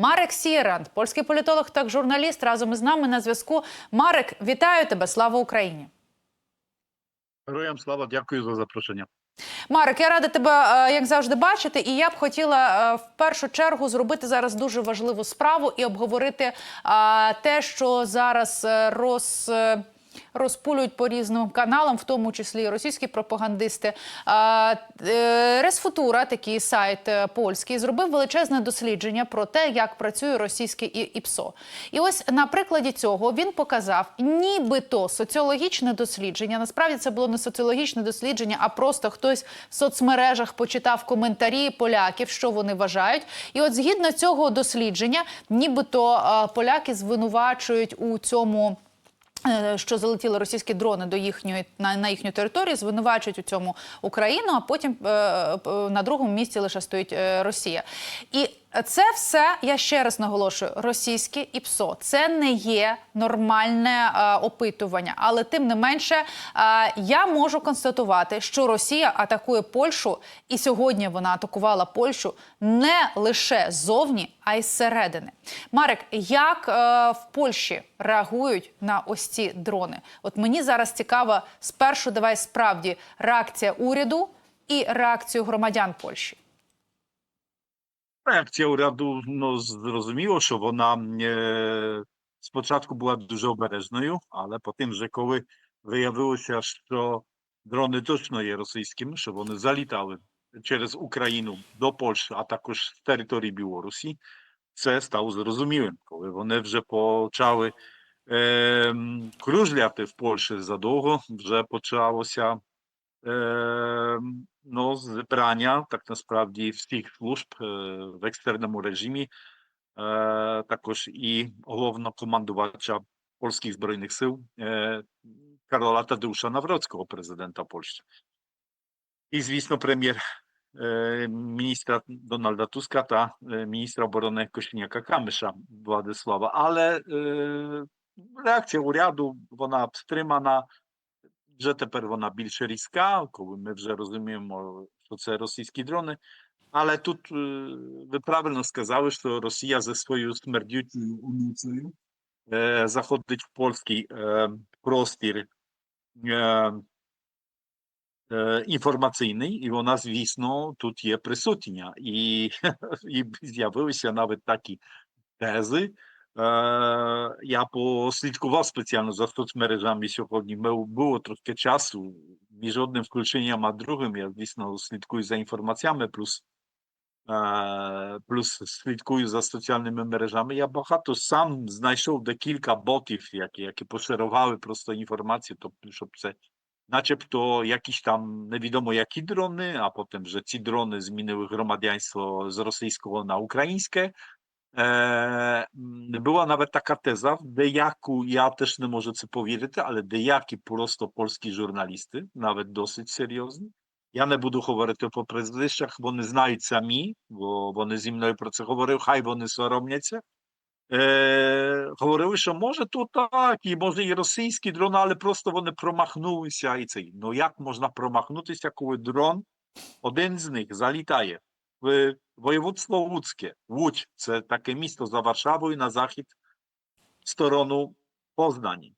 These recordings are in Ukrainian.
Марек Сієрант, польський політолог та журналіст, разом із нами на зв'язку. Марек, вітаю тебе! Слава Україні! Героям слава, дякую за запрошення. Марик, я рада тебе, е, як завжди, бачити. І я б хотіла е, в першу чергу зробити зараз дуже важливу справу і обговорити е, те, що зараз роз. Розпулюють по різним каналам, в тому числі і російські пропагандисти. Е, Ресфутура, такий сайт е, польський, зробив величезне дослідження про те, як працює російське ІПСО. І ось на прикладі цього він показав, нібито соціологічне дослідження. Насправді це було не соціологічне дослідження, а просто хтось в соцмережах почитав коментарі поляків, що вони вважають. І от згідно цього дослідження, нібито е, поляки звинувачують у цьому. Е, Що залетіли російські дрони до їхньої на, на їхню територію, звинувачують у цьому Україну, а потім е, е, на другому місці лише стоїть Росія. І це все я ще раз наголошую: російське ІПСО. Це не є нормальне е, опитування, але тим не менше е, я можу констатувати, що Росія атакує Польщу, і сьогодні вона атакувала Польщу не лише ззовні, а й зсередини. Марек, як е, в Польщі реагують на ось ці дрони? От мені зараз цікаво спершу, давай справді реакція уряду і реакцію громадян Польщі. Реакція уряду ну, зрозуміло, що вона е, спочатку була дуже обережною, але потім, вже коли виявилося, що дрони точно є російськими, що вони залітали через Україну до Польщі, а також з території Білорусі, це стало зрозумілим, коли вони вже почали е, кружляти в Польщі задовго, вже почалося е, ну, збирання так насправді всіх служб е, в екстерному режимі, е, також і головнокомандувача польських збройних сил е, Karola Tadeusza Nawrockiego, президента Польщі. І, звісно, прем'єр е, міністра Дональда Туска та е, міністра оборони Кошеняка Камиша Владислава. Але е, реакція уряду, вона стримана, вже тепер вона більш різка, коли ми вже розуміємо, що це російські дрони. Але тут е, ви правильно сказали, що Росія зі своєю смердючою уницею е, заходить в польський е, простір е, е, інформаційний, і вона, звісно, тут є присутня. І, і з'явилися навіть такі тези. Е, я послідкував спеціально за соцмережами сьогодні. Ми- Було трохи часу між одним включенням, а другим. Я, звісно, слідкую за інформаціями, плюс, е, плюс слідкую за соціальними мережами. Я багато сам знайшов декілька ботів, які, які поширували просто інформацію, тобто, щоб це начебто якісь там невідомо які дрони, а потім вже ці дрони змінили громадянство з російського на українське. Навіть така теза, в деяку, я теж не можу це повірити, але деякі просто польські журналісти, навіть досить серйозні. Я не буду говорити по прізвищах, вони знають самі, бо вони зі мною про це говорили, хай вони соромляться. Е, говорили, що може то так, і може і російські дрони, але просто вони промахнулися. І це. Ну як можна промахнутися, коли дрон, один з них залітає в воєводство Луцьке. Луч це таке місто за Варшавою на захід в сторону Познані.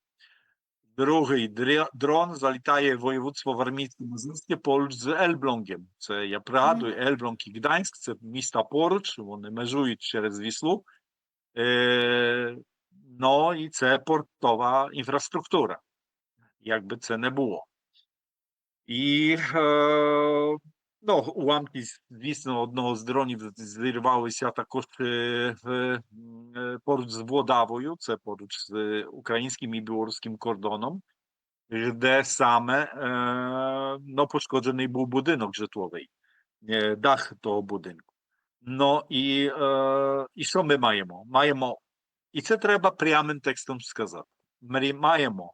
Другий дрі- дрон залітає в воєводство Вармійське Мазурське поруч з Ельблонгом. Це я пригадую, Ельблонг і Гданськ це міста поруч, вони межують через Віслу. Е, ну і це портова інфраструктура. Якби це не було. І е, ну, уламки, звісно, одного з дронів зірвалися також е, в, е, поруч з Владавою, це поруч з е, українським і білоруським кордоном, де саме ну, пошкоджений був будинок житловий, дах того будинку. Ну і, і що ми маємо? Маємо, і це треба прямим текстом сказати. Ми маємо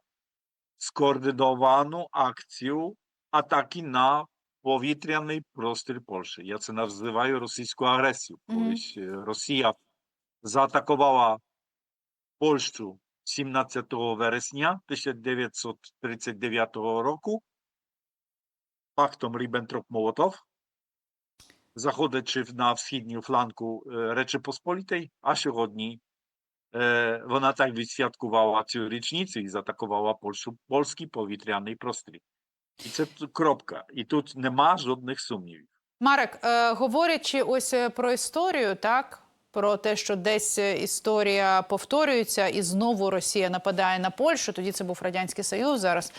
скоординовану акцію атаки на повітряний простір Польщі. Я це називаю російську агресію. Мгм. Колись е, Росія заатакувала Польщу 17 вересня 1939 року пактом Ріббентроп-Молотов. заходячи на східню фланку е, Речі Посполітей, а сьогодні е, вона так відсвяткувала цю річницю і заатакувала Польщу, польський повітряний простір. І це кропка. І тут нема жодних сумнівів. Марек, е, говорячи ось е, про історію, так про те, що десь історія повторюється, і знову Росія нападає на Польщу. Тоді це був радянський Союз. Зараз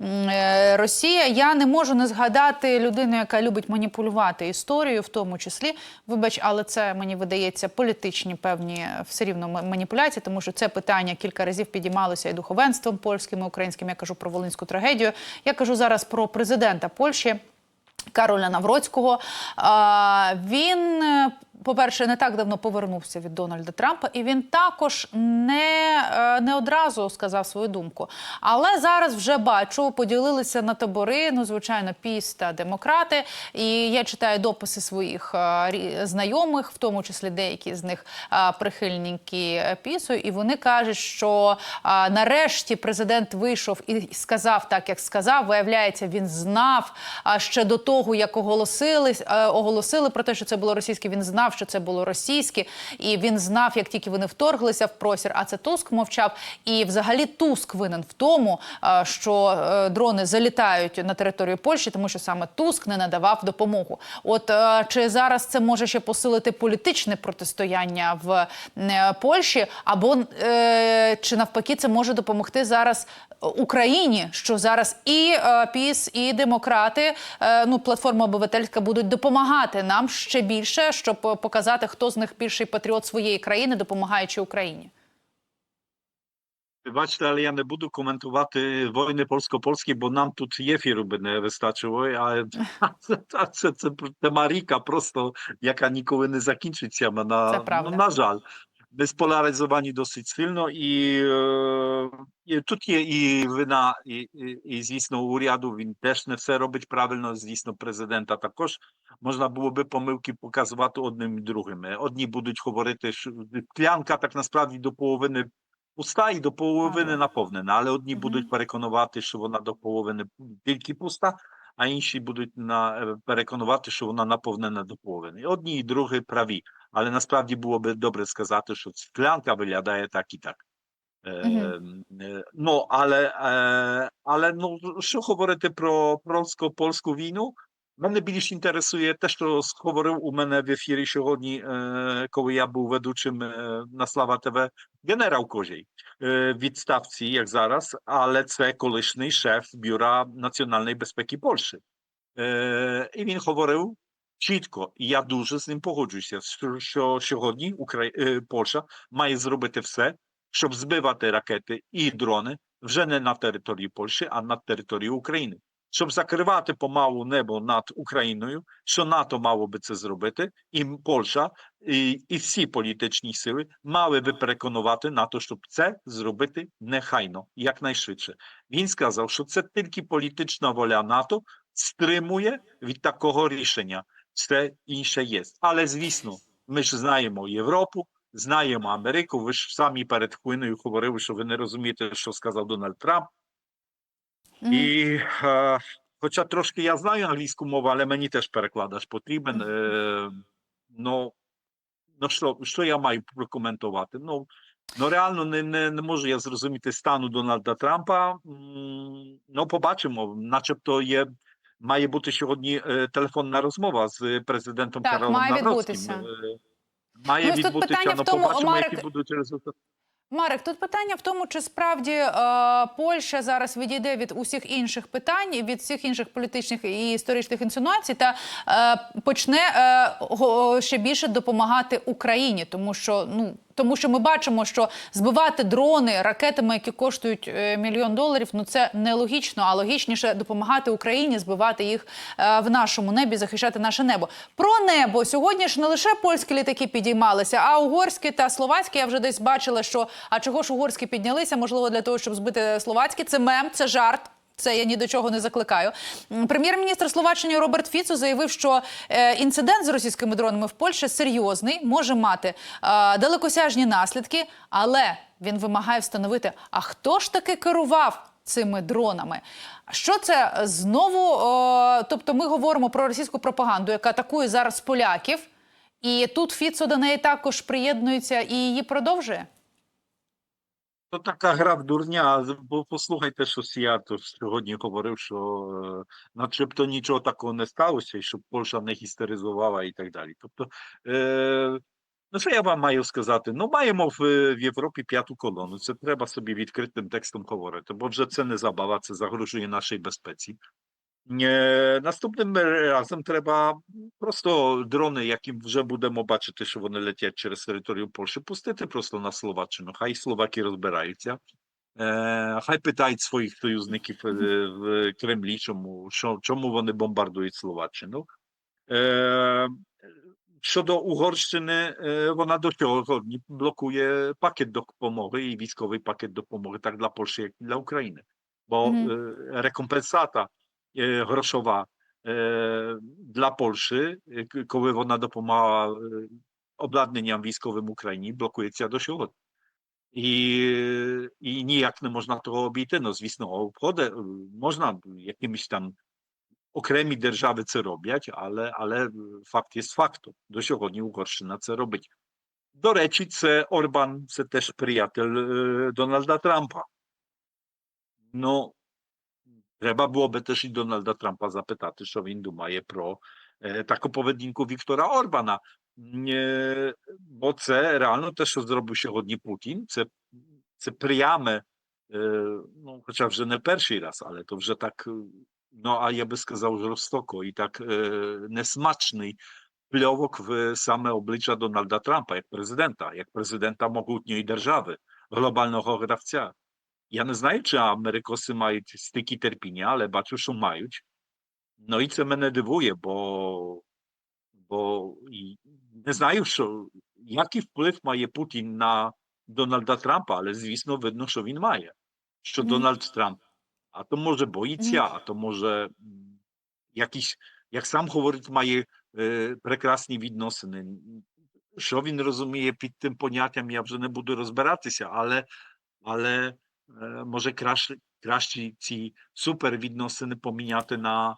е, Росія. Я не можу не згадати людину, яка любить маніпулювати історією, в тому числі. Вибач, але це мені видається політичні певні е, все рівно маніпуляції, тому що це питання кілька разів підіймалося і духовенством польським, і українським. Я кажу про волинську трагедію. Я кажу зараз про президента Польщі. Кароля Навроцького. Він, е, по-перше, не так давно повернувся від Дональда Трампа, і він також не, е, не одразу сказав свою думку. Але зараз вже бачу, поділилися на табори. Ну, звичайно, піс та демократи. І я читаю дописи своїх е, знайомих, в тому числі деякі з них е, прихильники пісу, і вони кажуть, що нарешті президент вийшов і сказав так, як сказав. Виявляється, він знав ще до того, як оголосили, оголосили про те, що це було російське. Він знав, що це було російське, і він знав, як тільки вони вторглися в простір. А це Туск мовчав. І взагалі Туск винен в тому, е, що е, дрони залітають на територію Польщі, тому що саме Туск не надавав допомогу. От е, чи зараз це може ще посилити політичне протистояння в Польщі, або чи навпаки це може допомогти зараз Україні, що зараз і ПІС, і демократи, ну платформа обивательська будуть допомагати нам ще більше, щоб показати, хто з них більший патріот своєї країни, допомагаючи Україні. Бачите, але я не буду коментувати війни польсько-польські, бо нам тут ефіру би не вистачило. А це, це, це, це тема ріка, просто яка ніколи не закінчиться. На, ну, на жаль, ми споляризовані досить сильно, і, і тут є і вина, і, і, і звісно, уряду він теж не все робить правильно. Звісно, президента також можна було би помилки показувати одним і другим. Одні будуть говорити, що клянка так насправді до половини пуста і до половини наповнена, але одні Мгм. будуть переконувати, що вона до половини тільки пуста, а інші будуть на, переконувати, що вона наповнена до половини. Одні і другі праві, але насправді було би добре сказати, що склянка виглядає так і так. Е, Мгм. е, Ну, але, е, але ну, що говорити про польсько-польську війну? Мене більш інтересує те, що говорив у мене в ефірі сьогодні, е, коли я був ведучим е, на Слава ТВ, генерал Козій е, в відставці, як зараз, але це колишній шеф Бюра національної безпеки Польщі. Е, І він говорив чітко, я дуже з ним погоджуюся, що, що сьогодні Украї... е, Польща має зробити все, щоб збивати ракети і дрони вже не на території Польщі, а на території України. Щоб закривати помалу небо над Україною, що НАТО мало би це зробити, і Польща, і, і всі політичні сили мали би переконувати НАТО, щоб це зробити нехайно, якнайшвидше. Він сказав, що це тільки політична воля НАТО стримує від такого рішення. Все інше є. Але звісно, ми ж знаємо Європу, знаємо Америку. Ви ж самі перед хвилиною говорили, що ви не розумієте, що сказав Дональд Трамп. Мгм. І е, хоча трошки я знаю англійську мову, але мені теж перекладач потрібен. Е, ну, ну що, що я маю прокоментувати? Ну, ну реально не, не, не можу я зрозуміти стану Дональда Трампа. Ну, побачимо, начебто є. Має бути сьогодні е, телефонна розмова з президентом Так, Каролом має Навроцьким. відбутися. Е, Має Ну, відбутися, питання ну в тому, побачимо, Марек, які будуть результати. Марек, тут питання в тому, чи справді е, Польща зараз відійде від усіх інших питань, від всіх інших політичних і історичних інсинуацій, та е, почне е, ще більше допомагати Україні, тому що ну. Тому що ми бачимо, що збивати дрони ракетами, які коштують е, мільйон доларів, ну це нелогічно, а логічніше допомагати Україні збивати їх е, в нашому небі, захищати наше небо. Про небо сьогодні ж не лише польські літаки підіймалися, а угорські та словацькі. Я вже десь бачила, що а чого ж угорські піднялися? Можливо, для того, щоб збити словацькі. Це мем, це жарт. Це я ні до чого не закликаю. Прем'єр-міністр Словаччини Роберт Фіцо заявив, що е, інцидент з російськими дронами в Польщі серйозний, може мати е, далекосяжні наслідки, але він вимагає встановити, а хто ж таки керував цими дронами. Що це знову? О, тобто, ми говоримо про російську пропаганду, яка атакує зараз поляків, і тут Фіцо до неї також приєднується і її продовжує. То така гра в дурня. Бо послухайте, що я сьогодні говорив, що е, начебто нічого такого не сталося, і щоб Польща не гістеризувала і так далі. Тобто, е, ну що я вам маю сказати? Ну, маємо в, е, в Європі п'яту колону. Це треба собі відкритим текстом говорити, бо вже це не забава, це загрожує нашій безпеці. Е, Наступним разом треба просто дрони, які вже будемо бачити, що вони летять через територію Польщі, пустити просто на Словаччину. Хай словаки розбираються. Е, Хай питають своїх союзників е, в Кремлі, чому, що, чому вони бомбардують Словаччину. Щодо Угорщини, вона до сьогодні блокує пакет допомоги і військовий пакет допомоги так для Польщі, як і для України. Бо Мгм. е, рекомпенсата е, грошова е, для Польщі, е, к- коли вона допомагала е, обладнанням військовим Україні, блокується до сьогодні. І, і ніяк не можна того обійти. Ну, звісно, обходи можна якимось там окремі держави це роблять, але, але факт є фактом. До сьогодні Угорщина це робить. До речі, це Орбан, це теж приятель е, Дональда Трампа. Ну, треба було би теж і Дональда Трампа запитати, що він думає про е, таку поведінку Віктора Орбана. Е, бо це реально те, що зробив сьогодні Путін, це, це пряме, е, ну, хоча вже не перший раз, але то вже так, е, ну, а я би сказав, жорстоко і так е, несмачний пльовок в саме обличчя Дональда Трампа як президента, як президента могутньої держави, глобального гравця. Я не знаю, чи Америкоси мають стільки терпіння, але бачу, що мають. Ну і це мене дивує, бо, бо і не знаю, що, який вплив має Путін на Дональда Трампа, але звісно, видно, що він має. Що Мгм. Дональд Трамп, а то може боїться, Мгм. а то може м, якісь, як сам говорить, має е, прекрасні відносини. Що він розуміє під тим поняттям, я вже не буду розбиратися, але, але е, може краще, краще ці супервідносини поміняти на,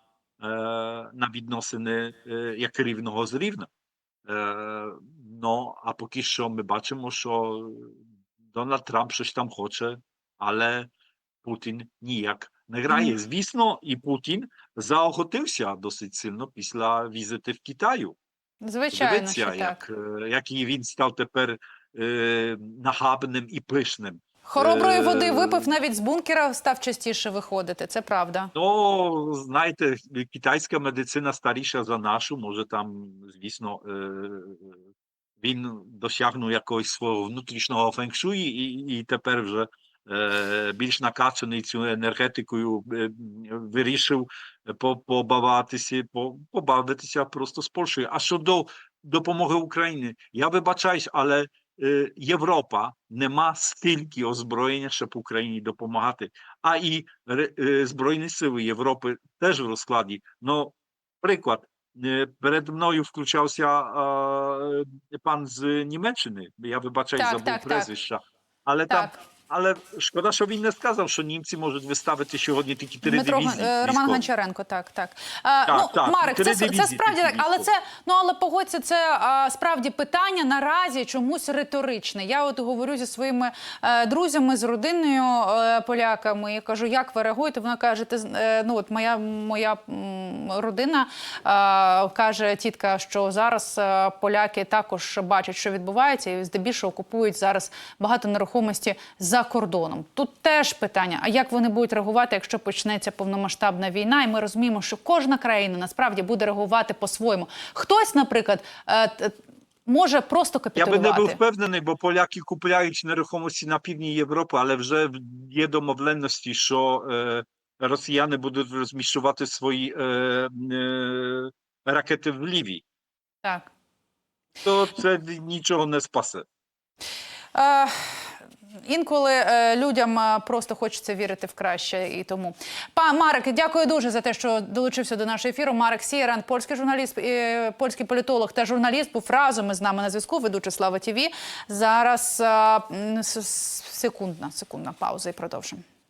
на відносини як рівного з рівним. Е, ну, а поки що ми бачимо, що Дональд Трамп щось там хоче, але Путін ніяк не грає. Звісно, і Путін заохотився досить сильно після візити в Китаю. Звичайно, Дивіться, що як, е, як і він став тепер е, нахабним і пишним. Хороброї води Е, випив навіть з бункера, став частіше виходити. Це правда. Ну, знаєте, китайська медицина старіша за нашу, може там, звісно, е, він досягнув якогось свого внутрішнього фенкшуї і, і тепер вже е, більш накачаний цю енергетикою вирішив побаватися, побавитися просто з Польщею. А щодо допомоги Україні, я вибачаюсь, але Європа не має стільки озброєння, щоб Україні допомагати. А і е, Збройні сили Європи теж в розкладі. Ну, приклад, е, перед мною включався а, пан з Німеччини. Я вибачаю, забув так, прізвища. Але там, Так, але шкода, що він не сказав, що німці можуть виставити сьогодні тільки три Дмитро дивізії. Роман військові. Гончаренко, так, так. А, Так, ну, так, Марик, це, це справді так, але це ну але погодься, це а, справді питання наразі чомусь риторичне. Я от говорю зі своїми е, друзями з родиною е, поляками. Я кажу, як ви реагуєте? Вона каже, ти е, ну от моя моя родина е, каже тітка, що зараз е, поляки також бачать, що відбувається, і здебільшого купують зараз багато нерухомості за кордоном. Тут теж питання: а як вони будуть реагувати, якщо почнеться повномасштабна війна? І ми розуміємо, що кожна країна насправді буде реагувати по-своєму. Хтось, наприклад, е, може просто Я би не був впевнений, бо поляки купляють нерухомості на півдні Європи, але вже є домовленості, що е, росіяни будуть розміщувати свої е, е, ракети в Лівії. Так. То це нічого не спасе. Е, Інколи е, людям е, просто хочеться вірити в краще і тому. Пан Марик, дякую дуже за те, що долучився до нашого ефіру. Марик Сієран, польський журналіст, е, польський політолог та журналіст, був разом із нами на зв'язку. Ведучий Слава ТВ. Зараз секундна, секундна пауза і продовжимо.